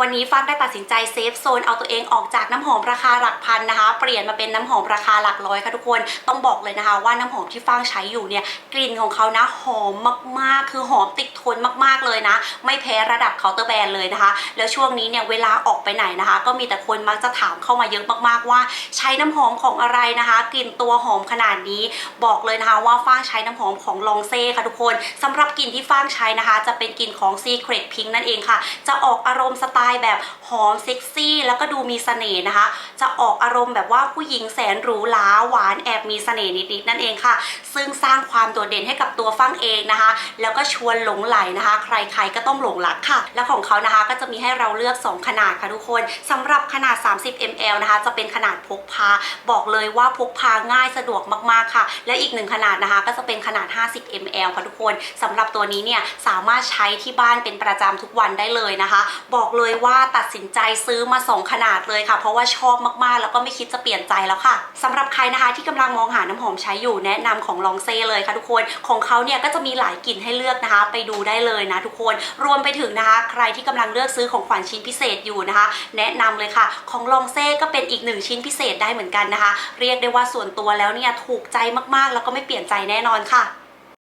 วันนี้ฟังได้ตัดสินใจเซฟโซนเอาตัวเองออกจากน้ำหอมราคาหลักพันนะคะ เปลี่ยนมาเป็นน้ำหอมราคาหลักร้อยค่ะทุกคนต้องบอกเลยนะคะ ว่าน้ำหอมที่ฟังใช้อยู่เนี่ยกลิ่นของเขานะหอมมากๆ คือหอมติดทนมากๆเลยนะ ไม่แพ้ระดับเคาน์เตอร์แบรนด์เลยนะคะ แล้วช่วงนี้เนี่ยเวลาออกไปไหนนะคะ ก็มีแต่คนมักจะถามเข้ามาเยอะมากๆว่า ใช้น้ำหอมของอะไรนะคะ กลิ่นตัวหอมขนาดนี้ บอกเลยนะคะว่าฟ้างใช้น้ำหอมของลองเซ่ค่ะทุกคนสำหรับกลิ่นที่ฟ้างใช้นะคะ จะเป็นกลิ่นของ Secret Pink นั่นเองค่ะ จะออกอารมณ์สไตล์แบบหอมเซ็กซี่ แล้วก็ดูมีเสน่ห์นะคะ จะออกอารมณ์แบบว่าผู้หญิงแสนหรูหราหวานแอบมีเสน่ห์นิดๆนั่นเองค่ะ ซึ่งสร้างความโดดเด่นให้กับตัวฟังเองนะคะ แล้วก็ชวนหลงไหลนะคะ ใครๆก็ต้องหลงรักค่ะ และของเขานะคะก็จะมีให้เราเลือก 2 ขนาดค่ะทุกคนสำหรับขนาด 30 ml นะคะ จะเป็นขนาดพกพา บอกเลยว่าพกพาง่ายสะดวกมากๆค่ะ และอีกหนึ่งขนาดนะคะ ก็จะเป็นขนาด 50 ml ค่ะทุกคนสำหรับตัวนี้เนี่ยสามารถใช้ที่บ้านเป็นประจำทุกวันได้เลยนะคะ บอกเลยว่าตัดสินใจซื้อมา 2 ขนาดเลยค่ะ เพราะว่าชอบมากๆ แล้วก็ไม่คิดจะเปลี่ยนใจแล้วค่ะสำหรับใครนะคะที่กำลังมองหาน้ำหอมใช้อยู่แนะนำของลองเซ่เลยค่ะทุกคนของเขาเนี่ยก็จะมีหลายกลิ่นให้เลือกนะคะ ไปดูได้เลยนะทุกคนรวมไปถึงนะคะ ใครที่กำลังเลือกซื้อของขวัญชิ้นพิเศษอยู่นะคะ แนะนำเลยค่ะ ของลองเซ่ก็เป็นอีกหนึ่งชิ้นพิเศษได้เหมือนกันนะคะ เรียกได้ว่าส่วนตัวแล้วเนี่ยถูกใจมากๆ แล้วก็ไม่เปลี่ยนใจแน่นอนค่ะ